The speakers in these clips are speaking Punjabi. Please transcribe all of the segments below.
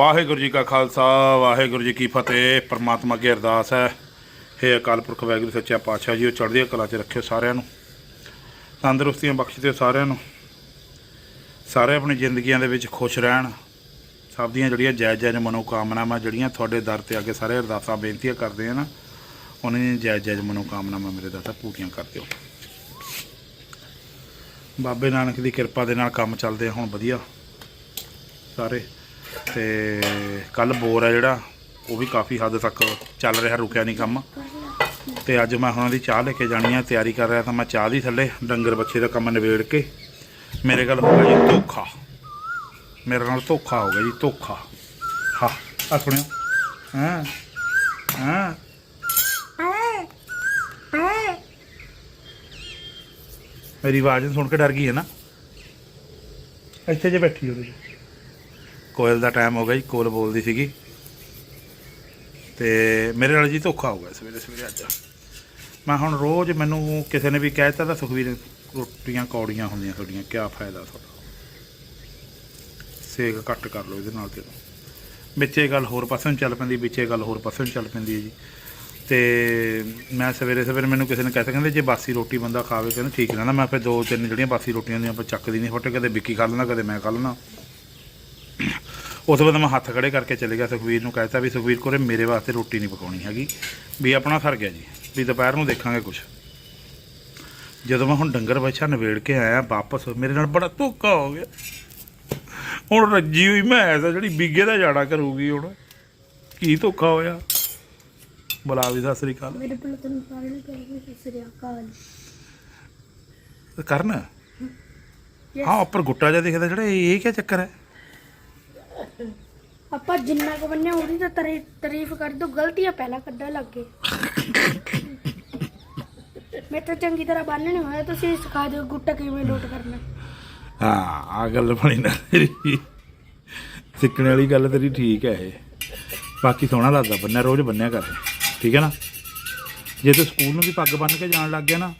ਵਾਹਿਗੁਰੂ ਜੀ ਕਾ ਖਾਲਸਾ, ਵਾਹਿਗੁਰੂ ਜੀ ਕੀ ਫਤਿਹ। ਪ੍ਰਮਾਤਮਾ ਅੱਗੇ ਅਰਦਾਸ ਹੈ। ਹੇ ਅਕਾਲ ਪੁਰਖ ਵਾਹਿਗੁਰੂ, ਸੱਚਾ ਪਾਤਸ਼ਾਹ ਜੀ, ਉਹ ਚੜ੍ਹਦੀ ਕਲਾ 'ਚ ਰੱਖਿਓ ਸਾਰਿਆਂ ਨੂੰ। ਤੰਦਰੁਸਤੀਆਂ ਬਖਸ਼ ਦਿਓ ਸਾਰਿਆਂ ਨੂੰ। ਸਾਰੇ ਆਪਣੀ ਜ਼ਿੰਦਗੀਆਂ ਦੇ ਵਿੱਚ ਖੁਸ਼ ਰਹਿਣ। ਸਭ ਦੀਆਂ ਜਿਹੜੀਆਂ ਜਾਇਜ਼ ਜਾਇਜ਼ ਮਨੋਕਾਮਨਾਵਾਂ, ਜਿਹੜੀਆਂ ਤੁਹਾਡੇ ਦਰ ਤੇ ਅੱਗੇ ਸਾਰੇ ਅਰਦਾਸਾਂ ਬੇਨਤੀਆਂ ਕਰਦੇ ਆ ਨਾ, ਉਹਨਾਂ ਦੀਆਂ ਜਾਇਜ਼ ਜਾਇਜ਼ ਮਨੋਕਾਮਨਾਵਾਂ ਮੇਰੇ ਦਾਤਾ ਪੂਰੀਆਂ ਕਰ ਦਿਓ। ਬਾਬੇ ਨਾਨਕ ਦੀ ਕਿਰਪਾ ਦੇ ਨਾਲ ਕੰਮ ਚੱਲਦੇ ਆ, ਹੁਣ ਵਧੀਆ। ਸਾਰੇ ਤੇ ਕੱਲ ਬੋਰ ਹੈ ਜਿਹੜਾ, ਉਹ ਵੀ ਕਾਫੀ ਹੱਦ ਤੱਕ ਚੱਲ ਰਿਹਾ, ਰੁਕਿਆ ਨਹੀਂ ਕੰਮ। ਤੇ ਅੱਜ ਮੈਂ ਉਹਨਾਂ ਦੀ ਚਾਹ ਲੈ ਕੇ ਜਾਣੀ ਆ, ਤਿਆਰੀ ਕਰ ਰਿਹਾ ਤਾਂ ਮੈਂ ਚਾਹ ਦੀ ਥੱਲੇ ਡੰਗਰ ਬੱਚੇ ਦਾ ਕੰਮ ਨਿਬੇੜ ਕੇ, ਮੇਰੇ ਗੱਲ ਹੋ ਗਿਆ ਜੀ ਧੋਖਾ। ਮੇਰੇ ਨਾਲ ਧੋਖਾ ਹੋ ਗਿਆ ਜੀ, ਧੋਖਾ। ਹਾਂ, ਆ ਸੁਣਿਓ। ਹਾਂ ਹਾਂ। ਮੇਰੀ ਆਵਾਜ਼ ਨੂੰ ਸੁਣ ਕੇ ਡਰ ਗਈ ਹੈ ਨਾ। ਇੱਥੇ ਜੇ ਬੈਠੀ ਉਹਦੇ ਕੋਇਲ ਦਾ ਟਾਈਮ ਹੋ ਗਿਆ ਜੀ, ਕੋਲ ਬੋਲਦੀ ਸੀਗੀ। ਤੇ ਮੇਰੇ ਨਾਲ ਜੀ ਧੋਖਾ ਹੋ ਗਿਆ ਸਵੇਰੇ ਸਵੇਰੇ ਅੱਜ। ਮੈਂ ਹੁਣ ਰੋਜ਼ ਮੈਨੂੰ ਕਿਸੇ ਨੇ ਵੀ ਕਹਿ ਦਿੱਤਾ ਤਾਂ ਸੁਖਵੀਰ, ਰੋਟੀਆਂ ਕੌੜੀਆਂ ਹੁੰਦੀਆਂ ਤੁਹਾਡੀਆਂ ਕੀ ਫਾਇਦਾ ਤੁਹਾਡਾ? ਸੇਕ ਘੱਟ ਕਰ ਲਓ ਇਹਦੇ ਨਾਲ ਤੇ। ਵਿੱਚੇ ਗੱਲ ਹੋਰ ਪਾਸੇ ਨੂੰ ਚੱਲ ਪੈਂਦੀ, ਵਿੱਚੇ ਗੱਲ ਹੋਰ ਪਾਸੇ ਨੂੰ ਚੱਲ ਪੈਂਦੀ ਹੈ ਜੀ। ਤੇ ਮੈਂ ਸਵੇਰੇ ਸਵੇਰੇ ਮੈਨੂੰ ਕਿਸੇ ਨੇ ਕਹਿਤਾ ਕਹਿੰਦੇ ਜੇ ਬਾਸੀ ਰੋਟੀ ਬੰਦਾ ਖਾਵੇ, ਕਹਿੰਦੇ ਠੀਕ ਰਹਿੰਦਾ। ਮੈਂ ਫਿਰ ਦੋ ਤਿੰਨ ਜਿਹੜੀਆਂ ਬਾਸੀ ਰੋਟੀਆਂ ਦੀਆਂ ਆਪਾਂ ਚੱਕਦੀ ਨਹੀਂ, ਫੋਟੇ ਕਦੇ ਵਿੱਕੀ ਖਾ ਲੈਂਦਾ, ਕਦੇ ਮੈਂ ਖਾ ਲੈਂਦਾ। ਉਸ ਤੋਂ ਬਾਅਦ ਮੈਂ ਹੱਥ ਖੜੇ ਕਰਕੇ ਚਲੇ ਗਿਆ ਸੁਖਵੀਰ ਨੂੰ ਕਹਿਤਾ ਵੀ ਸੁਖਵੀਰ ਕੋਰੇ ਮੇਰੇ ਵਾਸਤੇ ਰੋਟੀ ਨਹੀਂ ਪਕਾਉਣੀ ਹੈਗੀ ਵੀ ਆਪਣਾ ਸਰ ਗਿਆ ਜੀ ਵੀ ਦੁਪਹਿਰ ਨੂੰ ਦੇਖਾਂਗੇ ਕੁਝ ਜਦੋਂ ਮੈਂ ਹੁਣ ਡੰਗਰ ਬੱਚਾ ਨਵੇੜ ਕੇ ਆਇਆ ਵਾਪਸ ਮੇਰੇ ਨਾਲ ਬੜਾ ਧੋਖਾ ਹੋ ਗਿਆ। ਹੁਣ ਰੱਜੀ ਹੋਈ ਮੈਂ ਐਸਾ ਜਿਹੜੀ ਬੀਗੇ ਦਾ ਜਾਣਾ ਕਰੂਗੀ ਹੁਣ ਕੀ ਧੋਖਾ ਹੋਇਆ? ਬੁਲਾ ਵੀ ਸਤਿ ਸ੍ਰੀ ਅਕਾਲ। ਮੇਰੇ ਕੋਲ ਤੈਨੂੰ ਸਾਰਿਆਂ ਨੂੰ ਕਹਿੰਦੇ ਸਤਿ ਸ੍ਰੀ ਅਕਾਲ। ਕਰਨ. ਹਾਂ ਉੱਪਰ ਗੁੱਟਾ ਜਿਹਾ ਦਿਖਦਾ ਜਿਹੜਾ ਇਹ ਕੀ ਚੱਕਰ ਹੈ? ਆਪਾਂ ਜਿੰਨਾ ਕੁ ਬੰਨਿਆ ਉਹਦੀ ਤਾਂ ਤਰੀ- ਤਾਰੀਫ ਕਰ ਦੋ ਗਲਤੀਆਂ ਪਹਿਲਾਂ ਕੱਢਣ ਲੱਗੇ ਮੈਂ ਤਾਂ ਚੰਗੀ ਤਰ੍ਹਾਂ ਬੰਨ ਨਹੀਂ ਹੋਇਆ ਤੁਸੀਂ ਸਿਖਾ ਦਿਓ ਗੁੱਟਾ ਕਿਵੇਂ ਲੋਟ ਕਰਨਾ। ਹਾਂ ਆ ਗੱਲ ਬਣੀ ਨਾ ਤੇਰੀ। ਸਿੱਖਣ ਵਾਲੀ ਗੱਲ ਤੇਰੀ ਠੀਕ ਹੈ ਇਹ। ਬਾਕੀ ਸੋਹਣਾ ਲੱਗਦਾ ਬੰਨਿਆ ਰੋਜ਼ ਬੰਨਿਆ ਕਰ। ਠੀਕ ਹੈ ਨਾ? ਜੇ ਤੂੰ ਸਕੂਲ ਨੂੰ ਵੀ ਪੱਗ ਬੰਨ ਕੇ ਜਾਣ ਲੱਗ ਗਿਆ ਨਾ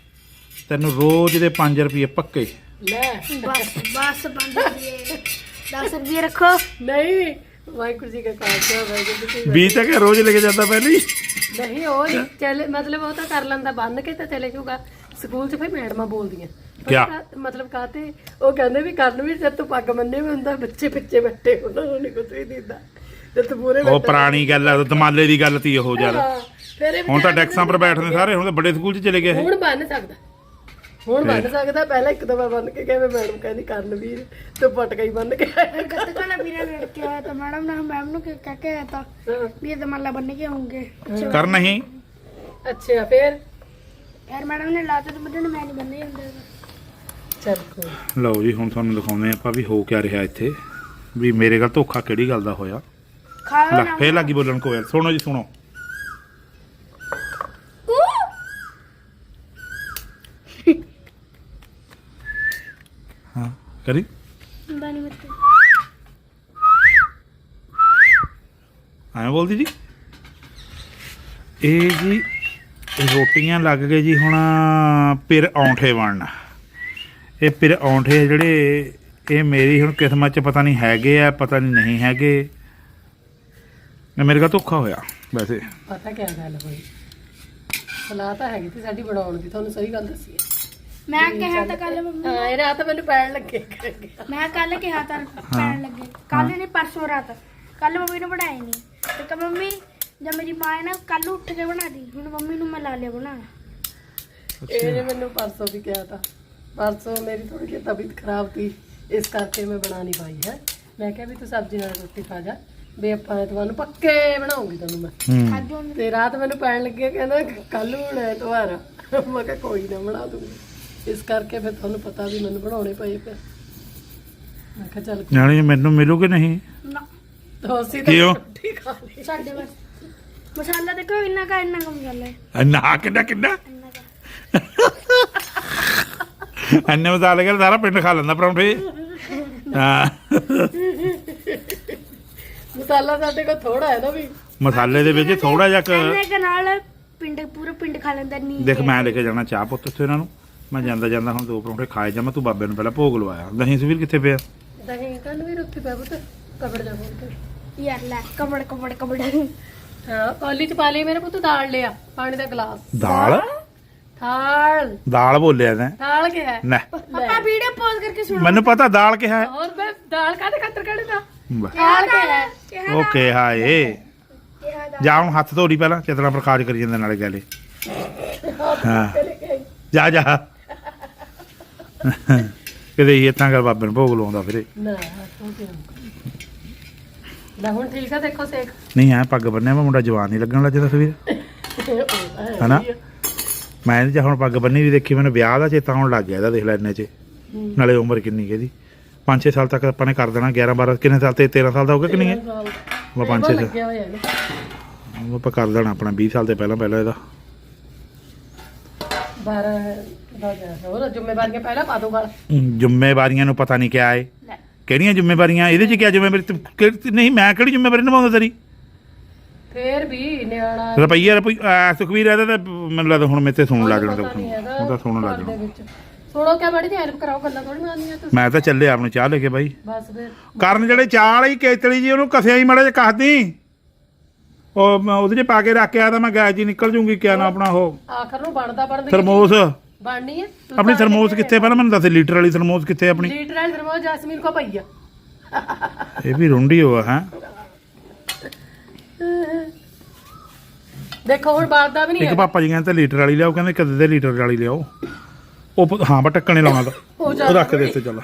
ਤੈਨੂੰ ਰੋਜ਼ ਦੇ 5 ਰੁਪਏ ਪੱਕੇ। ਬਸ ਬਸ ਬੰਦ ਕਰੀਏ 10 ਰੁਪਏ ਰੱਖੋ। ਨਹੀਂ ਵਾਹਿਗੁਰੂ ਜੀ ਕਾ ਖਾਲਸਾ ਵਾਹਿਗੁਰੂ ਜੀ ਕੀ ਵੀ ਤਾਂ ਕਿ ਰੋਜ਼ ਲੈ ਕੇ ਜਾਂਦਾ ਪਹਿਲੀ। ਫਤਿਹ। ਨਹੀਂ ਉਹ ਚੱਲ ਮਤਲਬ ਉਹ ਤਾਂ ਕਰ ਲੈਂਦਾ ਬੰਨ ਕੇ ਤਾਂ ਚਲੇ ਜਾਊਗਾ। ਸਕੂਲ 'ਚ ਫਿਰ ਮੈਡਮਾਂ ਬੋਲਦੀਆਂ। ਪਰ ਕਿਆ? ਕਾ- ਮਤਲਬ ਕਾਤੇ ਉਹ ਕਹਿੰਦੇ ਵੀ ਕਰਨ ਵੀ ਜਦ ਤੂੰ ਪੱਗ ਬੰਨੇ ਵੀ ਹੁੰਦਾ ਬੱਚੇ ਪਿੱਛੇ ਬੈਠੇ ਉਹਨਾਂ ਨੂੰ ਨਹੀਂ ਕੁਝ ਵੀ ਦਿੰਦਾ। ਤੇ ਤੂੰ ਪੂਰੇ ਉਹ ਪੁਰਾਣੀ ਗੱਲ ਹੈ ਦਮਾਲੇ ਦੀ ਗੱਲ ਤੀ ਉਹ ਯਾਰ। ਹੁਣ ਤਾਂ ਡੈਕਸਾਂ ਪਰ ਬੈਠਦੇ ਸਾਰੇ ਹੁਣ ਤਾਂ ਵੱਡੇ ਸਕੂਲ 'ਚ ਚਲੇ ਗਏ ਇਹ। ਹੁਣ ਬੰਨ ਸਕਦਾ। ਹੁਣ ਬੰਨ ਸਕਦਾ ਪਹਿਲਾਂ ਇੱਕ ਦਫਾ ਬੰਨ ਕੇ ਗਏ ਮੈਡਮ ਕਹਿੰਦੀ ਕਰਨ ਵੀਰ ਤੂੰ ਪਟਕਾ ਹੀ ਬੰਨ ਕੇ ਆਇਆ। ਗੱਤਕਾ ਵੀਰਾ ਲੜ ਕੇ ਆਇਆ ਤਾਂ ਮੈਡਮ ਨੇ ਮੈਮ ਨੂੰ ਕਹਿ ਕਹਿ ਕੇ ਆਇਆ ਤਾਂ? ਵੀ ਇਹ ਦਮਾਲਾ ਬੰਨ ਕੇ ਆਉਂਗੇ। ਕਰ ਨਹੀਂ। ਅੱਛਾ ਫਿਰ? ਯਾਰ ਮੈਡਮ ਨੇ ਲਾਤਾ ਤਾਂ ਮੈਂ ਨਹੀਂ ਬੰਨੇ ਹੁੰਦੇ। ਚੱਲ ਕੋਈ ਲਓ ਜੀ ਹੁਣ ਤੁਹਾਨੂੰ ਦਿਖਾਉਂਦੇ ਆਪਾਂ ਵੀ ਹੋ ਕਿਆ ਰਿਹਾ ਇੱਥੇ। ਵੀ ਮੇਰੇ ਨਾਲ ਧੋਖਾ ਕਿਹੜੀ ਗੱਲ ਦਾ ਹੋਇਆ? ਖਾਓ ਲੈ ਨਾ ਫੇਰ ਲੱਗੀ ਬੋਲਣ ਕੋਇਲ। ਸੁਣੋ ਜੀ ਸੁਣੋ। ਹਾਂ। ਕਰੀ। ਬਣੀ ਮਤ ਐਂ ਬੋਲਦੀ ਜੀ। ਇਹ ਜੀ ਰੋਟੀਆਂ ਲੱਗ ਗਏ ਜੀ ਹੁਣ ਪਿਰ ਔਂਠੇ ਬਣਨ। ਇਹ ਪਿਰ ਔਂਠੇ ਜਿਹੜੇ ਇਹ ਮੇਰੀ ਹੁਣ ਕਿਸਮਤ ਚ ਪਤਾ ਨਹੀਂ ਹੈਗੇ ਆ ਪਤਾ ਨਹੀਂ ਨਹੀਂ ਹੈਗੇ। ਇਹ ਮੇਰੇ ਕੋਲ ਧੋਖਾ ਹੋਇਆ ਵੈਸੇ। ਪਤਾ ਕਿਆ ਗੱਲ ਹੋਈ? ਸਲਾਹ ਤਾਂ ਹੈਗੀ ਸੀ ਸਾਡੀ ਬਣਾਉਣ ਦੀ ਤੁਹਾਨੂੰ ਸਹੀ ਗੱਲ ਦੱਸੀ ਹੈ। ਮੈਂ ਕਿਹਾ ਤਾਂ ਕੱਲ ਮੰਮੀ ਹਾਂ ਇਹ ਰਾਤ ਮੈਨੂੰ ਪੈਣ ਲੱਗੇ ਮੈਂ ਕੱਲ ਕਿਹਾ ਤਾਂ ਪੈਣ ਲੱਗੇ। ਕੱਲ ਨਹੀਂ ਪਰਸੋਂ ਰਾਤ। ਕੱਲ ਮੰਮੀ ਨੇ ਬਣਾਏ ਨਹੀਂ ਤੇ ਕਹ ਮੰਮੀ ਜਦ ਮੇਰੀ ਮਾਂ ਹੈ ਨਾ ਕੱਲ ਉੱਠ ਕੇ ਬਣਾ ਦੀ। ਹੁਣ ਮੰਮੀ ਨੂੰ ਮੈਂ ਲਾ ਲਿਆ ਬਣਾਉਣਾ। ਇਹਨੇ ਮੈਨੂੰ ਪਰਸੋਂ ਵੀ ਕਿਹਾ ਤਾਂ। ਪਰਸੋਂ ਮੇਰੀ ਥੋੜੀ ਜਿਹੀ ਤਬੀਅਤ ਖਰਾਬ ਸੀ। ਇਸ ਕਰਕੇ ਮੈਂ ਬਣਾ ਨਹੀਂ ਪਾਈ ਹੈ। ਮੈਂ ਕਿਹਾ ਵੀ ਤੂੰ ਸਬਜ਼ੀ ਨਾਲ ਰੋਟੀ ਖਾ ਜਾ। ਵੀ ਆਪਾਂ ਤੁਹਾਨੂੰ ਪੱਕੇ ਬਣਾਉਂਗੀ ਤੁਹਾਨੂੰ ਮੈਂ। ਹੂੰ। ਅੱਜ ਹੁਣ। ਤੇ ਰਾਤ ਮੈਨੂੰ ਪੈਣ ਲੱਗੇ ਕਹਿੰਦਾ ਕੱਲ ਨੂੰ ਹੁਣ ਐਤਵਾਰ। ਆ ਮੈਂ ਕਿਹਾ ਕੋਈ ਨਾ ਬਣਾ ਦੂੰਗੀ। ਇਸ ਕਰਕੇ ਫਿਰ ਤੁਹਾਨੂੰ ਪਤਾ ਵੀ ਮੈਨੂੰ ਬਣਾਉਣੇ ਪਏ ਫਿਰ। ਮੈਂ ਕਿਹਾ ਚੱਲ ਜਾਣੀ ਮੈਨੂੰ ਮਿਲੂਗੇ ਨਹੀਂ? ਨਾ। ਤਾਂ ਅਸੀਂ ਤਾਂ ਕਿਉਂ? ਰੋਟੀ ਖਾ ਲਈ। ਸਾਡੇ ਬਸ ਮਸਾਲਾ ਦੇਖੋ ਇੰਨਾ ਕਾ ਇੰਨਾ ਕਾ ਮਸਾਲਾ ਹੈ। ਨਾ ਕਿੰਨਾ ਕਿੰਨਾ? ਇੰਨਾ ਕਾ। ਅੰਨੇ ਮਸਾਲੇ ਕਰ ਸਾਰਾ ਪਿੰਡ ਖਾ ਲੈਂਦਾ ਪਰੌਂਠੇ। ਹਾਂ। ਮਸਾਲਾ ਸਾਡੇ ਕੋਲ ਥੋੜਾ ਹੈ ਨਾ ਵੀ। ਮਸਾਲੇ ਦੇ ਵਿੱਚ ਥੋੜਾ ਜਿਹਾ ਕੁ- ਇੰਨੇ ਕਾ ਨਾਲ ਪਿੰਡ ਪੂਰਾ ਪਿੰਡ ਖਾ ਲੈਂਦਾ ਨੀ ਦੇਖ ਮੈਂ ਲੈ ਕੇ ਜਾਣਾ ਚਾਹ ਪੁੱਤ ਉੱਥੇ ਇਹਨਾਂ ਨੂੰ। ਮੈਂ ਜਾਂਦਾ ਜਾਂਦਾ ਹੁਣ ਦੋ ਪਰੌਂਠੇ ਖਾਏ ਜਾਵਾਂ ਤੂੰ ਬਾਬੇ ਨੂੰ ਪਹਿਲਾਂ ਭੋਗ ਲਵਾਇਆ। ਦਹੀਂ ਸਵੀਰ ਕਿੱਥੇ ਪਿਆ? ਦਹੀਂ ਕੰਨ ਵੀ ਰੁੱਖੀ ਪਿਆ ਪੁੱਤ ਕਬੜ ਜਾ ਬੋਲ ਕੇ। ਯਾਰ ਲੈ ਕਬੜ ਕਬੜ ਕਬੜ। ਹਾਂ ਕੌਲੀ ਚ ਪਾ ਲਈ ਮੇਰੇ ਪੁੱਤ ਦਾਲ ਲਿਆ ਪਾਣੀ ਦਾ ਗਲਾਸ। ਦਾਲ? ਥਾਲ। ਦਾਲ ਬੋਲਿਆ ਤੈਂ ਥਾਲ ਕਿਹਾ। ਨਾ ਪਾਪਾ ਵੀਡੀਓ ਪੌਜ਼ ਕਰਕੇ ਸੁਣੋ ਮੈਨੂੰ ਪਤਾ ਦਾਲ ਕਿਹਾ ਹੈ। ਹੋਰ ਮੈਂ ਦਾਲ ਕਾਹਦੇ ਖਾਤਰ ਕੱਢ ਦਾ ਬਸ। ਥਾਲ ਕਿਹਾ। ਓਕੇ ਹਾਏ ਜਾ ਹੁਣ ਹੱਥ ਧੋੜੀ ਪਹਿਲਾਂ ਚਿਤਨਾ ਪ੍ਰਕਾਸ਼ ਕਰੀ ਜਾਂਦੇ ਨਾਲੇ ਗਾਲੇ ਹਾਂ। ਜਾ ਜਾ। ਕਿਤੇ ਇਹ ਤਾਂ ਕਰ ਬਾਬੇ ਨੂੰ ਭੋਗ ਲਾਉਂਦਾ ਫਿਰੇ। ਨਾ ਤੂੰ ਕਿਉਂ? ਨਾ ਹੁਣ ਠੀਕ ਆ ਦੇਖੋ ਸੇਕ ਨਹੀਂ ਐ ਪੱਗ ਬੰਨਿਆ ਵਾ ਮੁੰਡਾ ਜਵਾਨ ਨਹੀਂ ਲੱਗਣ ਲੱਜਦਾ ਸਵੇਰ ਹਨਾ? ਮੈਂ 'ਚ ਹੁਣ ਪੱਗ ਬੰਨੀ ਵੀ ਦੇਖੀ ਮੈਨੂੰ ਵਿਆਹ ਦਾ ਚੇਤਾ ਆਉਣ ਲੱਗ ਗਿਆ ਇਹਦਾ ਦੇਖ ਲੈ ਇੰਨੇ 'ਚ। ਨਾਲੇ ਉਮਰ ਕਿੰਨੀ ਹੈ ਇਹਦੀ? 5-6 ਸਾਲ ਤੱਕ ਆਪਾਂ ਨੇ ਕਰ ਦੇਣਾ 11 12 ਕਿੰਨੇ ਸਾਲ ਤੇ 13 ਸਾਲ ਦਾ ਹੋਊਗਾ ਕਿ ਨਹੀਂ? ਹੈ ਪੰਜ ਛੇ ਸਾਲ। ਲੱਗਿਆ ਹੋਇਆ ਨੇ ਆਪਾਂ ਕਰ ਦੇਣਾ ਆਪਣਾ 20 ਸਾਲ ਤੇ ਪਹਿਲਾਂ ਪਹਿਲਾਂ ਇਹਦਾ। 12 ਦਾ ਜਾ ਹੋਰ ਜ਼ਿੰਮੇਵਾਰੀਆਂ ਪਹਿਲਾਂ ਪਾ ਦੋ ਗਲ। ਹਮ, ਜ਼ਿੰਮੇਵਾਰੀਆਂ ਨੂੰ ਪਤਾ ਨਹੀਂ ਕਿਆ ਏ। ਲੈ। ਕਿਹੜੀਆਂ ਜ਼ਿੰਮੇਵਾਰੀਆਂ? ਇਹਦੇ 'ਚ ਕਿਆ ਜ਼ਿੰਮੇਵਾਰੀ? ਤੂੰ ਕਿਹੜੀ- ਨਹੀਂ ਮੈਂ ਕਿਹੜੀ ਜ਼ਿੰਮੇਵਾਰੀ ਨਿਭਾਉਂਦਾ ਤੇਰੀ? ਫੇਰ ਵੀ ਨਿਆਣਾ ਰੁਪਈਆ ਰੁਪਈ ਆ, ਸੁਖਵੀਰ ਇਹਦਾ ਤਾਂ ਮੈਨੂੰ ਲੱਗਦਾ ਹੁਣ ਮੇਰੇ ਤੇ ਸੁਣਨ ਲੱਗ ਜਾਣਾ ਪਤਾ ਹੈਗਾ ਉਹ ਤਾਂ ਸੁਣਨ ਲੱਗ ਦੇ ਜਾਣਾ। ਵਿੱਚ। ਸੁਣੋ ਕਿਆ ਬੜੀ ਹੈਲਪ ਕਰਾਓ ਗੱਲਾਂ ਥੋੜੀ ਆਉਂਦੀਆਂ ਤੁਸੀਂ। ਮੈਂ ਤਾਂ ਚੱਲੇ ਆਪ ਨੂੰ ਚਾਹ ਲੈ ਕੇ ਬਾਈ। ਬਸ ਫਿਰ। ਕਰਨ ਜਿਹੜੇ ਚਾਹ ਵਾਲੀ ਕੇਤਲੀ ਜੀ ਉਹਨੂੰ ਕਸਿਆ ਹੀ ਮੜਾ ਕੱਸਦੀ ਉਹ ਮੈਂ ਉਹਦੇ 'ਚ ਪਾ ਕੇ ਰੱਖਿਆ ਤਾਂ ਮੈਂ ਗੈਸ ਜੀ ਨਿਕਲ ਜੂਗੀ ਕਿਆ ਨਾ ਆਪਣਾ ਉਹ। ਆਖਰ ਨੂੰ ਬਣਦਾ ਬਣਦਾ ਥਰਮੋਸ। ਬਣਨੀ ਹੈ ਤੂੰ ਆਪਣੀ ਤਾਂ ਥਰਮੋਸ ਕਿੱਥੇ ਪਹਿਲਾਂ ਮੈਨੂੰ ਦੱਸ ਲੀਟਰ ਵਾਲੀ ਥਰਮੋਸ ਕਿੱਥੇ ਆਪਣੀ? ਲੀਟਰ ਵਾਲੀ ਥਰਮੋਸ ਜੈਸਮੀਨ ਕੋ ਪਈ ਆ। ਇਹ ਵੀ ਰੁੰਡੀ ਹੋਆ ਹੈ? ਦੇਖੋ ਹੁਣ ਬਾਲਦਾ ਵੀ ਨਹੀਂ ਇੱਕ ਹੈ। ਪਾਪਾ ਜੀ ਕਹਿੰਦੇ ਤਾਂ ਲੀਟਰ ਵਾਲੀ ਲਿਆਓ ਕਹਿੰਦੇ ਕਦੇ ਦੇ ਲੀਟਰ ਵਾਲੀ ਲਿਆਓ। ਉਹ ਪ- ਹਾਂ ਬਟ ਟੱਕਣੇ ਲਾਉਣਾ ਤਾਂ। ਉਹ ਰੱਖ ਦੇ ਇੱਥੇ ਚੱਲ।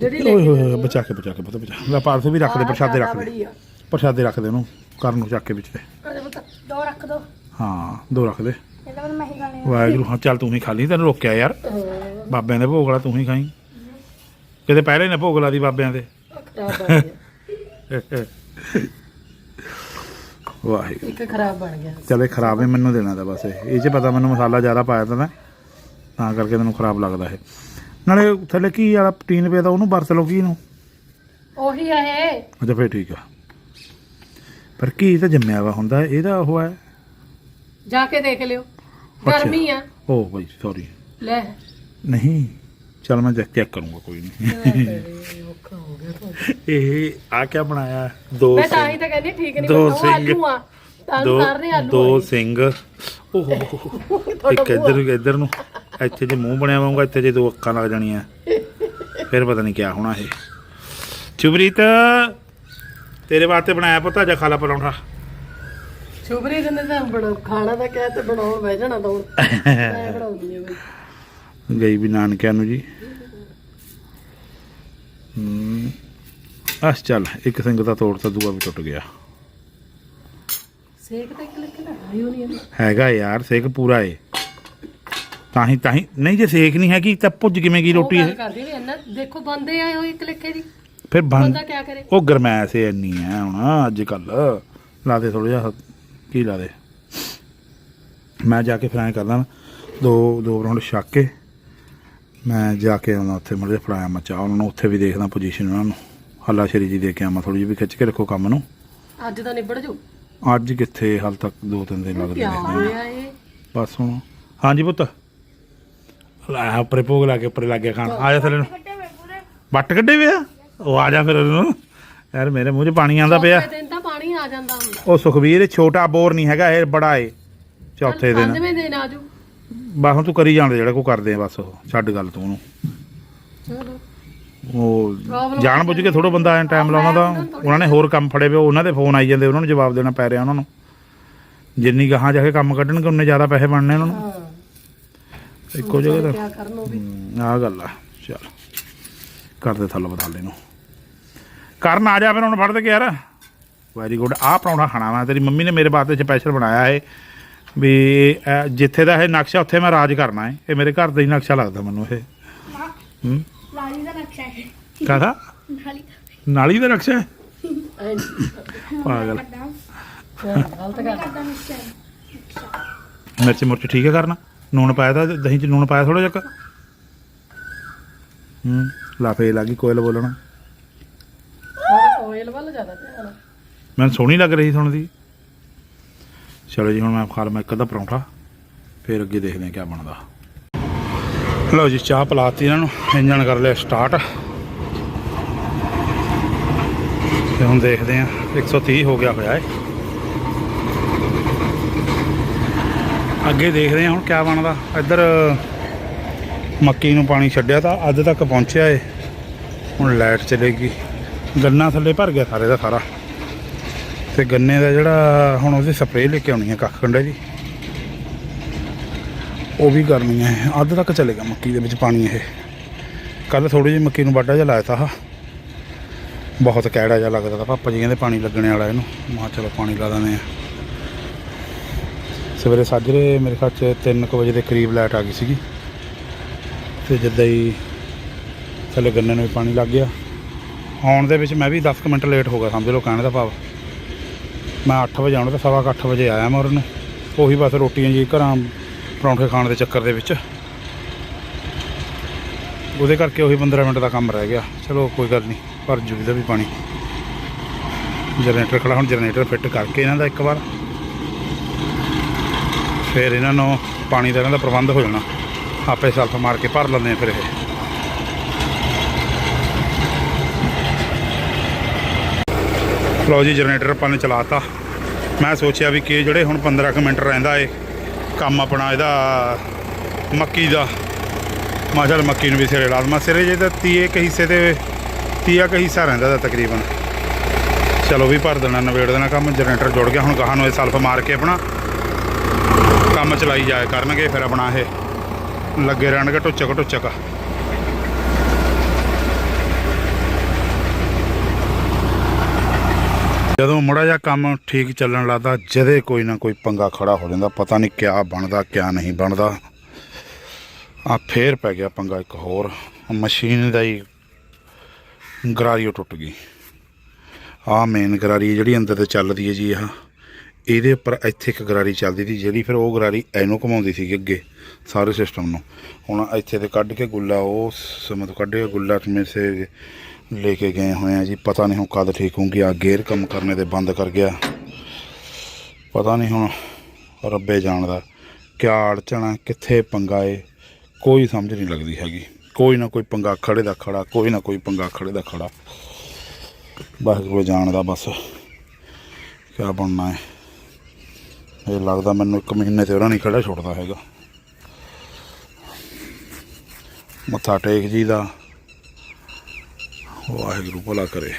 ਜਿਹੜੀ ਓਏ ਹੋਏ ਹੋਏ ਬਚਾ ਕੇ ਬਚਾ ਕੇ ਪਤਾ ਬਚਾ। ਲੈ ਪਾਰਸ ਵੀ ਰੱਖ ਦੇ ਪ੍ਰਸ਼ਾਦੇ ਰੱਖ ਦੇ। ਪ੍ਰਸ਼ਾਦੇ ਰੱਖ ਦੇ ਉਹਨੂੰ ਕਰਨ ਨੂੰ ਚੱਕ ਕੇ ਵਿੱਚ ਅਰੇ ਪੁੱਤ ਦੋ ਰੱਖ ਦੋ। ਹਾਂ ਦੋ ਰੱਖ ਦੇ। ਇਹਦਾ ਮੈਂ ਹੀ ਵਾਹਿਗੁਰੂ ਹਾਂ ਚੱਲ ਤੂੰ ਹੀ ਖਾ ਲਈ ਤੈਨੂੰ ਰੋਕਿਆ ਯਾਰ। ਹਾਂ, ਬਾਬਿਆਂ ਦੇ ਭੋਗ ਤੂੰ ਹੀ ਖਾਈ। ਕਿਤੇ ਪਹਿਲੇ ਨਾ ਭੋਗ ਲਾ ਦੀ ਬਾਬਿਆਂ ਦੇ। ਵਾਹਿਗੁਰੂ। ਇੱਕ ਖਰਾਬ ਬਣ ਗਿਆ। ਚਲੇ ਖਰਾਬ ਹੀ ਮੈਨੂੰ ਦੇਣਾ ਤਾਂ ਬਸ ਇਹ। ਚ ਪਤਾ ਮੈਨੂੰ ਮਸਾਲਾ ਜ਼ਿਆਦਾ ਪਾਇਆ ਤਾਂ ਮੈਂ ਤਾਂ ਕਰਕੇ ਤੈਨੂੰ ਖਰਾਬ ਲੱਗਦਾ ਇਹ। ਨਾਲੇ ਥੱਲੇ ਕੀ ਵਾਲਾ ਪਟੀਨ ਪਿਆ ਤਾਂ ਉਹਨੂੰ ਵਰਤ ਲਓ ਕੀ ਨੂੰ ਉਹੀ ਆ ਇਹ। ਅੱਛਾ ਫੇਰ ਠੀਕ ਆ। ਪਰ ਕੀ ਤਾਂ ਜੰਮਿਆ ਵਾ ਹੁੰਦਾ ਇਹਦਾ ਉਹ ਹੈ। ਜਾ ਕੇ ਦੇਖ ਲਿਓ। ਗਰਮੀ ਆ। ਓ ਭਾਈ ਸੌਰੀ ਲੈ। ਨਹੀਂ ਚਲ ਮੈਂ ਚੈੱਕ ਕਰੂੰਗਾ ਕੋਈ ਨਹੀਂ। ਇਹ ਆ ਕਿਆ ਬਣਾਇਆ? ਦੋ ਮੈਂ ਤਾਂ ਹੀ ਤਾਂ ਕਹਿੰਦੀ ਠੀਕ ਨਹੀਂ ਦੋ। ਆਲੂ ਆ। ਤਾਂ ਦੋ ਸਾਰੇ ਆਲੂ ਦੋ ਸਿੰਘ। ਓਹ ਇੱਕ ਇੱਧਰ ਇੱਧਰ ਨੂੰ। ਇੱਥੇ ਜੇ ਮੂੰਹ ਬਣਿਆ ਹੋਊਗਾ ਇੱਥੇ ਜੇ ਦੋ ਅੱਖਾਂ ਲੱਗ ਜਾਣੀਆਂ। ਫਿਰ ਪਤਾ ਨਹੀਂ ਕਿਆ ਹੋਣਾ ਇਹ। ਚੁਬਰੀਤ ਤੇਰੇ ਵਾਸਤੇ ਬਣਾਇਆ ਪੁੱਤਾ ਜਾ ਖਾ ਲਾ ਪਰੌਂਠਾ। ਸ਼ੁਭਰੀ ਦਿਨ ਤਾਂ ਬਣਾ ਖਾਣਾ ਤਾਂ ਕਹਿ ਤੇ ਬਣਾਉਣ ਬਹਿ ਜਾਣਾ ਤਾਂ ਹੁਣ। ਮੈਂ ਬਣਾਉਂਦੀ ਆ ਬਈ। ਗਈ ਵੀ ਨਾਨਕਿਆਂ ਨੂੰ ਜੀ। ਹੂੰ ਅਸ ਚੱਲ ਇੱਕ ਸਿੰਘ ਦਾ ਤੋੜ ਤਾਂ ਦੂਆ ਵੀ ਟੁੱਟ ਗਿਆ। ਸੇਕ ਤਾਂ ਕਿ ਲੱਗੇ ਨਾ ਆਇਓ ਨਹੀਂ ਇਹਨੂੰ। ਹੈਗਾ ਯਾਰ ਸੇਕ ਪੂਰਾ ਏ। ਤਾਂ ਹੀ ਤਾਂ ਹੀ ਨਹੀਂ ਜੇ ਸੇਕ ਨਹੀਂ ਹੈਗੀ ਤਾਂ ਭੁੱਜ ਕਿਵੇਂ ਗਈ ਰੋਟੀ ਉਹ ਗੱਲ ਇਹ ਕਰਦੀ ਵੀ ਇੰਨਾ ਦੇਖੋ ਬੰਦੇ ਆਏ ਹੋਏ ਇੱਕ ਲਿਖੇ ਦੀ। ਫਿਰ ਬੰਦਾ ਕਿਆ ਕਰੇ? ਉਹ ਗਰਮੈਸ਼ ਏ ਇੰਨੀ ਹੈ ਹੁਣ ਅੱਜ ਕੱਲ ਲਾ ਦੇ ਥੋੜਾ ਜਿਹਾ ਕੀ ਲਾ ਦੇ। ਮੈਂ ਜਾ ਕੇ ਫਰਾਈ ਕਰਦਾ ਦੋ ਦੋ ਰਾਉਂਡ ਛੱਕ ਕੇ ਮੈਂ ਜਾ ਕੇ ਆਉਣਾ ਉੱਥੇ ਮੜੇ ਫੜਾਇਆ ਮਚਾ ਉਹਨਾਂ ਨੂੰ ਉੱਥੇ ਵੀ ਦੇਖਦਾ ਪੋਜੀਸ਼ਨ ਉਹਨਾਂ ਨੂੰ। ਹੱਲਾ ਸ਼ਰੀ ਜੀ ਦੇ ਕੇ ਆਵਾਂ ਥੋੜੀ ਜਿਹੀ ਵੀ ਖਿੱਚ ਕੇ ਰੱਖੋ ਕੰਮ ਨੂੰ। ਅੱਜ ਤਾਂ ਨਿਬੜ ਜੂ ਅੱਜ ਕਿੱਥੇ ਹਾਲ ਤੱਕ ਦੋ ਤਿੰਨ ਦਿਨ ਲੱਗਦੇ ਨੇ। ਬਸ ਹੁਣ। ਹਾਂਜੀ ਪੁੱਤ। ਲਾ ਉੱਪਰੇ ਭੋਗ ਲਾ ਕੇ ਉੱਪਰੇ ਲੱਗ ਗਿਆ ਖਾਣ। ਆ ਜਾ ਥੱਲੇ ਨੂੰ। ਵੱਟ ਕੱਢੇ ਵੇ ਉਹ ਆ ਜਾ ਫਿਰ ਉਹਨੂੰ। ਯਾਰ ਮੇਰੇ ਮੂੰਹ 'ਚ ਪਾਣੀ ਆਂਦਾ ਪਿਆ। ਆ ਜਾਂਦਾ ਹੁੰਦਾ। ਉਹ ਸੁਖਵੀਰ ਇਹ ਛੋਟਾ ਬੋਰ ਨਹੀਂ ਹੈਗਾ ਇਹ ਬੜਾ ਏ ਚੌਥੇ ਦਿਨ। ਪੰਜਵੇਂ ਦਿਨ ਆਜੂ ਬਸ ਹੁਣ ਤੂੰ ਕਰੀ ਜਾਣ ਦੇ ਜਿਹੜਾ ਕੋ ਕਰਦੇ ਆ ਬਸ ਉਹ ਛੱਡ ਗੱਲ ਤੂੰ ਉਹਨੂੰ। ਚਲੋ। ਉਹ ਜਾਣ ਬੁੱਝ ਕੇ ਥੋੜਾ ਬੰਦਾ ਐ ਟਾਈਮ ਲਾਉਣਾ ਦਾ ਉਹਨਾਂ ਨੇ ਹੋਰ ਕੰਮ ਫੜੇ ਵੇ ਉਹਨਾਂ ਦੇ ਫੋਨ ਆਈ ਜਾਂਦੇ ਉਹਨਾਂ ਨੂੰ ਜਵਾਬ ਦੇਣਾ ਪੈ ਰਿਹਾ ਉਹਨਾਂ ਨੂੰ। ਜਿੰਨੀ ਗਾਹਾਂ ਜਾ ਕੇ ਕੰਮ ਕੱਢਣਗੇ ਉਨੇ ਜ਼ਿਆਦਾ ਪੈਸੇ ਬਣਨੇ ਉਹਨਾਂ ਨੂੰ। ਇੱਕੋ ਜਗ੍ਹਾ ਤੇ ਕਿਆ ਕਰਨ ਉਹ ਵੀ। ਆ ਗੱਲ ਆ ਚੱਲ। ਕਰਦੇ ਥੱਲ ਬਤਾਲੇ ਨੂੰ ਕਰਨ ਆ ਜਾ ਫਿਰ ਹੁਣ ਫੜ ਦੇ ਕੇ ਯਾਰ। ਵੈਰੀ ਗੁੱਡ ਆਹ ਪਰੌਂਠਾ ਖਾਣਾ ਵਾ। ਤੇਰੀ ਮੰਮੀ ਨੇ ਮੇਰੇ ਵਾਸਤੇ ਸਪੈਸ਼ਲ ਬਣਾਇਆ ਏ ਵੀ ਇਹ ਜਿੱਥੇ ਦਾ ਇਹ ਨਕਸ਼ਾ ਉੱਥੇ ਮੈਂ ਰਾਜ ਕਰਨਾ ਏ ਇਹ ਮੇਰੇ ਘਰ ਦਾ ਹੀ ਨਕਸ਼ਾ ਲੱਗਦਾ ਮੈਨੂੰ ਇਹ। ਹੂੰ ਲਾਲੀ ਦਾ ਨਕਸ਼ਾ ਹੈ। ਕਾਹਦਾ? ਨਾਲੀ। ਨਾਲੀ ਦਾ ਨਕਸ਼ਾ ਹੈ? ਐਂ ਪਾਗਲ। ਗਲਤ ਕਰ ਹੈ। ਮਿਰਚ ਮੁਰਚ ਠੀਕ ਹੈ ਕਰਨਾ? ਨੂਣ ਪਾਇਆ ਤਾਂ ਦਹੀਂ ਚ ਨੂਣ ਪਾਇਆ ਥੋੜਾ ਜਿਹਾ? ਹੂੰ ਲਾਫੇ ਲੱਗੀ ਕੋਇਲ ਬੋਲਣਾ। ਆਇਲ ਵੱਲ ਜ਼ਿਆਦਾ ਧਿਆਨ। ਆ। ਮੈਨੂੰ ਸੋਹਣੀ ਲੱਗ ਰਹੀ ਸੁਣਦੀ ਚਲੋ ਜੀ, ਹੁਣ ਮੈਂ ਖਾ ਲਵਾਂ ਇੱਕ ਅੱਧਾ ਪਰੌਂਠਾ, ਫਿਰ ਅੱਗੇ ਦੇਖਦੇ ਹਾਂ ਕੀ ਬਣਦਾ। ਲਓ ਜੀ, ਚਾਹ ਪਲਾਤੀ ਇਹਨਾਂ ਨੂੰ, ਇੰਜਣ ਕਰ ਲਿਆ ਸਟਾਰਟ ਤੇ ਹੁਣ ਦੇਖਦੇ ਆ 130 ਹੋ ਗਿਆ ਹੋਇਆ ਏ। ਅੱਗੇ ਦੇਖਦੇ ਆ ਹੁਣ ਕਿਆ ਬਣਦਾ। ਇੱਧਰ ਮੱਕੀ ਨੂੰ ਪਾਣੀ ਛੱਡਿਆ ਤਾਂ ਅੱਧ ਤੱਕ ਪਹੁੰਚਿਆ ਏ। ਹੁਣ ਲਾਈਟ ਚਲੇਗੀ। ਗੰਨਾ ਥੱਲੇ ਭਰ ਗਿਆ ਸਾਰੇ ਦਾ ਸਾਰਾ। ਤੇ ਗੰਨੇ ਦਾ ਜਿਹੜਾ ਹੁਣ ਉਹਦੀ ਸਪਰੇਅ ਲੈ ਕੇ ਆਉਣੀ ਹੈ ਕੱਖ ਕੰਡਾ ਜੀ ਉਹ ਵੀ ਕਰਨੀ ਹੈ। ਅੱਧ ਤੱਕ ਚਲੇਗਾ ਮੱਕੀ ਦੇ ਵਿੱਚ ਪਾਣੀ ਇਹ। ਕੱਲ ਥੋੜੀ ਜਿਹੀ ਮੱਕੀ ਨੂੰ ਵਾਢਾ ਜਿਹਾ ਲਾਇਆ ਤਾ ਆਹ। ਬਹੁਤ ਕੈੜਾ ਜਿਹਾ ਲੱਗਦਾ ਤਾ ਪਾਪਾ ਜੀ, ਕਹਿੰਦੇ ਪਾਣੀ ਲੱਗਣੇ ਵਾਲਾ ਇਹਨੂੰ। ਮੈਂ ਚਲੋ ਪਾਣੀ ਲਾ ਦਿੰਦੇ ਆ ਸਵੇਰੇ ਸਾਜਰੇ ਮੇਰੇ ਖਿਆਲ ਚ 3 ਵਜੇ ਦੇ ਕਰੀਬ ਲਾਈਟ ਆ ਗਈ ਸੀਗੀ। ਤੇ ਜਿੱਦਾਂ ਹੀ ਥੱਲੇ ਗੰਨੇ ਨੂੰ ਵੀ ਪਾਣੀ ਲੱਗ ਗਿਆ। ਆਉਣ ਦੇ ਵਿੱਚ ਮੈਂ ਵੀ 10 ਕੁ ਮਿੰਟ ਲੇਟ ਹੋ ਗਿਆ, ਸਮਝ ਲਓ, ਕਹਿਣ ਦਾ ਭਾਵ। ਮੈਂ 8 ਵਜੇ ਆਉਣਾ ਤੇ ਸਵਾ ਕੁ ਅੱਠ ਵਜੇ ਆਇਆ ਮੈਂ ਉਰਨ ਉਹੀ ਬਸ ਰੋਟੀਆਂ ਜੀ ਘਰਾਂ ਪਰੌਂਠੇ ਖਾਣ ਦੇ ਚੱਕਰ ਦੇ ਵਿੱਚ। ਉਹਦੇ ਕਰਕੇ ਉਹੀ 15 ਮਿੰਟ ਦਾ ਕੰਮ ਰਹਿ ਗਿਆ। ਚਲੋ ਕੋਈ ਗੱਲ ਨਹੀਂ ਪਰ ਜੁਗੀ ਵੀ ਪਾਣੀ। ਜਨਰੇਟਰ ਖੜਾ, ਹੁਣ ਜਨਰੇਟਰ ਫਿੱਟ ਕਰਕੇ ਇਹਨਾਂ ਦਾ ਇੱਕ ਵਾਰ। ਫਿਰ ਇਹਨਾਂ ਨੂੰ ਪਾਣੀ ਦਾ ਇਹਨਾਂ ਦਾ ਪ੍ਰਬੰਧ ਹੋ ਜਾਣਾ। ਆਪੇ ਸੈਲਫ ਮਾਰ ਕੇ ਭਰ ਲੈਂਦੇ ਆ ਫਿਰ ਇਹ। ਲਓ ਜੀ ਜਨਰੇਟਰ ਆਪਾਂ ਨੇ ਚਲਾਤਾ। ਮੈਂ ਸੋਚਿਆ ਵੀ ਕਿ ਜਿਹੜੇ ਹੁਣ 15 ਕੁ ਮਿੰਟ ਰਹਿੰਦਾ ਏ, ਕੰਮ ਆਪਣਾ ਇਹਦਾ, ਮੱਕੀ ਦਾ। ਮੈਂ ਚੱਲ ਮੱਕੀ ਨੂੰ ਵੀ ਸਿਰੇ ਲਾ ਦਵਾਂ। ਸਿਰੇ ਜੇ ਤਾਂ ਤੀਏ ਕੁ ਹਿੱਸੇ ਤੇ ਤੀਆ ਕੁ ਹਿੱਸਾ ਰਹਿੰਦਾ ਦਾ ਤਕਰੀਬਨ। ਚਲੋ ਵੀ ਭਰ ਦੇਣਾ ਨਵੇੜ ਦੇਣਾ ਕੰਮ ਜਨਰੇਟਰ ਜੁੜ ਗਿਆ। ਹੁਣ ਗਾਹਾਂ ਨੂੰ ਇਹ ਸਲਫ ਮਾਰ ਕੇ ਆਪਣਾ ਕੰਮ ਚਲਾਈ ਜਾਇਆ ਕਰਨਗੇ, ਫਿਰ ਆਪਣਾ ਇਹ ਲੱਗੇ ਰਹਿਣਗੇ ਟੁੱਚਕ ਟੁੱਚਕ ਜਦੋਂ ਮੁੜਾ ਜਿਹਾ ਕੰਮ ਠੀਕ ਚੱਲਣ ਲੱਗਦਾ, ਜਦੇ ਕੋਈ ਨਾ ਕੋਈ ਪੰਗਾ ਖੜਾ ਹੋ ਜਾਂਦਾ। ਪਤਾ ਨਹੀਂ ਕਿਆ ਬਣਦਾ, ਕਿਆ ਨਹੀਂ ਬਣਦਾ। ਆ ਫੇਰ ਪੈ ਗਿਆ ਪੰਗਾ ਇੱਕ ਹੋਰ। ਮਸ਼ੀਨ ਦਾ ਹੀ ਗਰਾਰੀ ਓ ਟੁੱਟ ਗਈ। ਆ ਮੇਨ ਗਰਾਰੀ ਜਿਹੜੀ ਅੰਦਰ ਤੇ ਚੱਲਦੀ ਹੈ ਜੀ ਆਹ ਇਹਦੇ ਉੱਪਰ ਇੱਥੇ ਇੱਕ ਗਰਾਰੀ ਚੱਲਦੀ ਸੀ, ਜਿਹੜੀ ਫਿਰ ਉਹ ਗਰਾਰੀ ਇਹਨੂੰ ਘੁਮਾਉਂਦੀ ਸੀ ਅੱਗੇ, ਸਾਰੇ ਸਿਸਟਮ ਨੂੰ। ਹੁਣ ਇੱਥੇ ਤੇ ਕੱਢ ਕੇ ਗੁੱਲਾ, ਉਹ ਸਮੇਂ ਕੱਢ ਕੇ ਗੁੱਲਾ ਮੇ ਸੇ ਲੈ ਕੇ ਗਏ ਹੋਏ ਆ ਜੀ। ਪਤਾ ਨਹੀਂ ਹੁਣ ਕਦ ਠੀਕ ਹੋਊਗੀ। ਆ ਗੇਅਰ ਕੰਮ ਕਰਨੇ ਤੇ ਬੰਦ ਕਰ ਗਿਆ। ਪਤਾ ਨਹੀਂ ਹੁਣ ਰੱਬੇ ਜਾਣਦਾ ਕਿਆ ਅੜਚਣਾ, ਕਿੱਥੇ ਪੰਗਾ ਏ। ਕੋਈ ਸਮਝ ਨਹੀਂ ਲੱਗਦੀ ਹੈਗੀ। ਕੋਈ ਨਾ ਕੋਈ ਪੰਗਾ ਖੜੇ ਦਾ ਖੜਾ, ਕੋਈ ਨਾ ਕੋਈ ਪੰਗਾ ਖੜੇ ਦਾ ਖੜਾ। ਬਸ ਕੋਈ ਜਾਣਦਾ ਬਸ। ਕਿਆ ਬਣਨਾ ਹੈ ਇਹ ਲੱਗਦਾ ਮੈਨੂੰ ਇੱਕ ਮਹੀਨੇ ਤੇ ਉਹਨਾਂ ਨਹੀਂ ਖੜਾ ਛੁੱਟਦਾ ਹੈਗਾ। ਮੱਥਾ ਟੇਕ ਜੀ ਦਾ। ਵਾਹਿਗੁਰੂ, ਭਲਾ ਕਰੇ।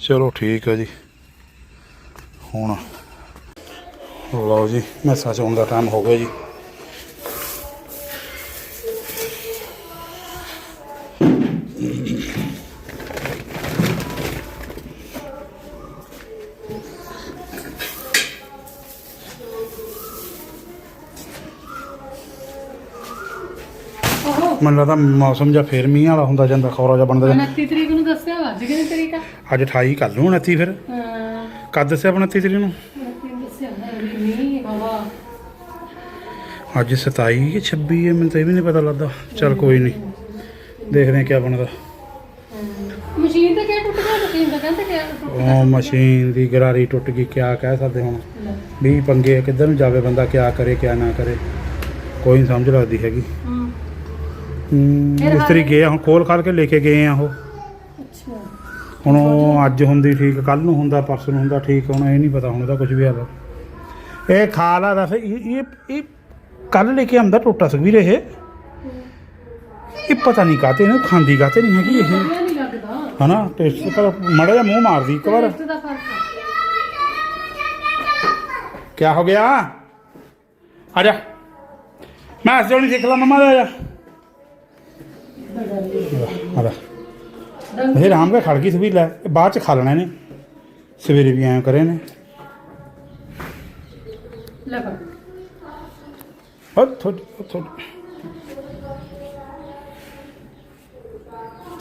ਚਲੋ ਠੀਕ ਹੈ ਜੀ। ਹੁਣ ਲਓ ਜੀ, ਮੈਸਾ ਚੋਣ ਦਾ ਟਾਈਮ ਹੋ ਗਿਆ ਜੀ। ਮੈਨੂੰ ਲੱਗਦਾ ਮੌਸਮ ਜਾਂ ਫੇਰ ਮੀਂਹ ਵਾਲਾ ਹੁੰਦਾ ਜਾਂਦਾ ਖੌਰਾ ਜਿਹਾ ਬਣਦਾ ਜਾਂਦਾ। 29 ਤਰੀਕ ਨੂੰ ਦੱਸਿਆ ਵਾ ਅੱਜ ਕਿਹੜੀ ਤਰੀਕ ਆ। ਅੱਜ 28 ਕੱਲ ਨੂੰ 29 ਫਿਰ। ਹਾਂ। ਕਦ ਦੱਸਿਆ 29 ਤਰੀਕ ਨੂੰ? 29 ਦੱਸਿਆ ਨਾ ਮੀਂਹ ਹਵਾ। ਅੱਜ 27 ਕਿ 26 ਹੈ ਮੈਨੂੰ ਤਾਂ ਇਹ ਵੀ ਨਹੀਂ ਪਤਾ ਲੱਗਦਾ। ਚਲ ਕੋਈ ਨਹੀਂ ਦੇਖਦੇ ਹਾਂ ਕੀ ਬਣਦਾ। ਮਸ਼ੀਨ ਤੇ ਕਿਆ ਟੁੱਟ ਗਿਆ ਮਸ਼ੀਨ ਦਾ ਕਹਿੰਦੇ ਕਿਆ ਟੁੱਟ ਉਹ ਮਸ਼ੀਨ ਦੀ ਗਰਾਰੀ ਟੁੱਟ ਗਈ ਕਿਆ ਕਹਿ ਸਕਦੇ ਹੁਣ? ਗਿਆ ਵੀ ਪੰਗੇ ਕਿੱਧਰ ਨੂੰ ਜਾਵੇ ਬੰਦਾ ਕਿਆ ਕਰੇ ਕਿਆ ਨਾ ਕਰੇ। ਕੋਈ ਨਹੀਂ ਸਮਝ ਲੱਗਦੀ ਹੈਗੀ। ਫਿਰ ਮਿਸਤਰੀ ਗਏ ਆ, ਹੁਣ ਖੋਲ ਖਾਲ ਕੇ ਲੈ ਕੇ ਗਏ ਆ ਉਹ। ਅੱਛਾ। ਹੁਣ ਉਹ ਅੱਜ ਹੁੰਦੀ ਠੀਕ ਕੱਲ ਨੂੰ ਹੁੰਦਾ ਪਰਸੋਂ ਨੂੰ ਹੁੰਦਾ ਠੀਕ ਹੁਣ ਇਹ ਨਹੀਂ ਪਤਾ ਹੁਣ ਇਹਦਾ ਕੁਝ ਵੀ ਹਾਲ ਇਹ ਖਾ ਲਾ ਦੱਸ ਇਹ ਇਹ ਇਹ ਕੱਲ ਲੈ ਕੇ ਆਂਦਾ ਟੋਟਾ ਸੁਖਵੀਰ ਇਹ। ਇਹ ਪਤਾ ਨਹੀਂ ਕਾਤੇ ਇਹਨੂੰ ਖਾਂਦੀ ਕਾਤੇ ਨਹੀਂ ਹੈਗੀ ਇਹ। ਵਧੀਆ ਨਹੀਂ ਲੱਗਦਾ। ਹਨਾ ਟੇਸਟ ਪਰ ਮੜਾ ਜਿਹਾ ਮੂੰਹ ਮਾਰਦੀ ਇੱਕ ਵਾਰ। ਟੇਸਟ ਦਾ ਫ਼ਰਕ ਆ। ਕਿਆ ਹੋ ਗਿਆ? ਆ ਜਾ। ਮੈਂ ਅੱਜ ਨਹੀਂ ਸਿੱਖ ਲਾ ਮਮਾ ਦਾ ਆ ਜਾ। ਆ ਜਾ ਇਹ ਰਾਮ ਕੇ ਖੜ ਗਈ ਸੀ ਵੀ ਲੈ ਇਹ ਬਾਅਦ ਚ ਖਾ ਲੈਣਾ ਨੇ ਸਵੇਰੇ ਵੀ ਐਂ ਕਰੇ ਨੇ। ਲੈ ਫੜ। ਉਹ ਥੋੜੀ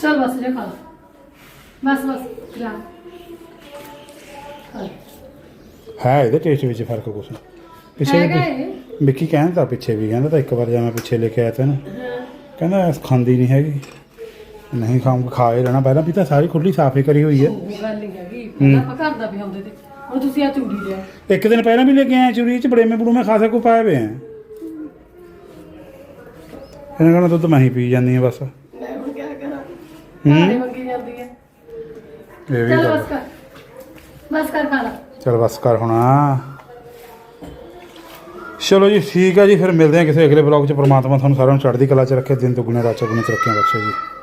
ਚਲ ਬਸ ਜੇ ਖਾ ਲਾ। ਬਸ ਬਸ ਜਾ। ਲਾ। ਹੈ ਇਹਦੇ ਟੇਸਟ ਵਿੱਚ ਫ਼ਰਕ ਕੁਛ। ਪਿੱਛੇ ਹੈਗਾ ਇਹ। ਵਿੱਕੀ ਕਹਿੰਦਾ ਪਿੱਛੇ ਵੀ ਕਹਿੰਦਾ ਤਾਂ ਇੱਕ ਵਾਰ ਜਾਂ ਮੈਂ ਪਿੱਛੇ ਲੈ ਕੇ ਆਇਆ ਤੈਨੂੰ। ਕਹਿੰਦਾ ਇਸ ਖਾਂਦੀ ਨਹੀਂ ਹੈਗੀ। ਨਹੀਂ ਖਾ ਹੀ ਲੈਣਾ ਪਹਿਲਾਂ ਵੀ ਤਾਂ ਸਾਰੀ ਖੁੱਲੀ ਸਾਫ਼ ਕਰੀ ਹੋਈ ਹੈ। ਉਹ ਗੱਲ ਨਹੀਂ ਹੈਗੀ। ਪਹਿਲਾਂ ਆਪਾਂ ਘਰ ਦਾ ਵੀ ਹੁੰਦੇ ਤੇ। ਹੁਣ ਤੁਸੀਂ ਆ ਚੂੜੀ ਲਿਆ ਇੱਕ ਦਿਨ ਪਹਿਲਾਂ ਵੀ ਲੈ ਕੇ ਆਏ ਚੂਰੀ ਚ ਬੜੇਮੇ ਬੜੂਮੇ ਖਾਸੇ ਕੋ ਪਾਏ ਆ। ਇਹਨਾਂ ਕਹਿੰਦਾ ਦੁੱਧ ਮੈਂ ਹੀ ਪੀ ਜਾਂਦੀ ਆ ਬਸ। ਮੈਂ ਹੁਣ ਕੀ ਕਰਾਂ? ਹੂੰ। ਮੰਗੀ ਜਾਂਦੀ ਹੈ। ਇਹ ਵੀ ਚਲ ਗੱਲ ਬਸ ਕਰ। ਬਸ ਕਰ ਖਾਣਾ ਚਲ ਬਸ ਕਰ ਹੁਣ ਚਲੋ ਜੀ, ਠੀਕ ਹੈ ਜੀ, ਫਿਰ ਮਿਲਦੇ ਹਾਂ ਕਿਸੇ ਅਗਲੇ ਬਲੌਗ 'ਚ। ਪ੍ਰਮਾਤਮਾ ਤੁਹਾਨੂੰ ਸਾਰਿਆਂ ਨੂੰ ਚੜ੍ਹਦੀ ਕਲਾ 'ਚ ਰੱਖੇ, ਦਿਨ ਦੁਗਣੇ ਰਾਤ ਚੌਗੁਣੇ ਚ ਰੱਖੇ ਬਖਸ਼ੇ ਜੀ।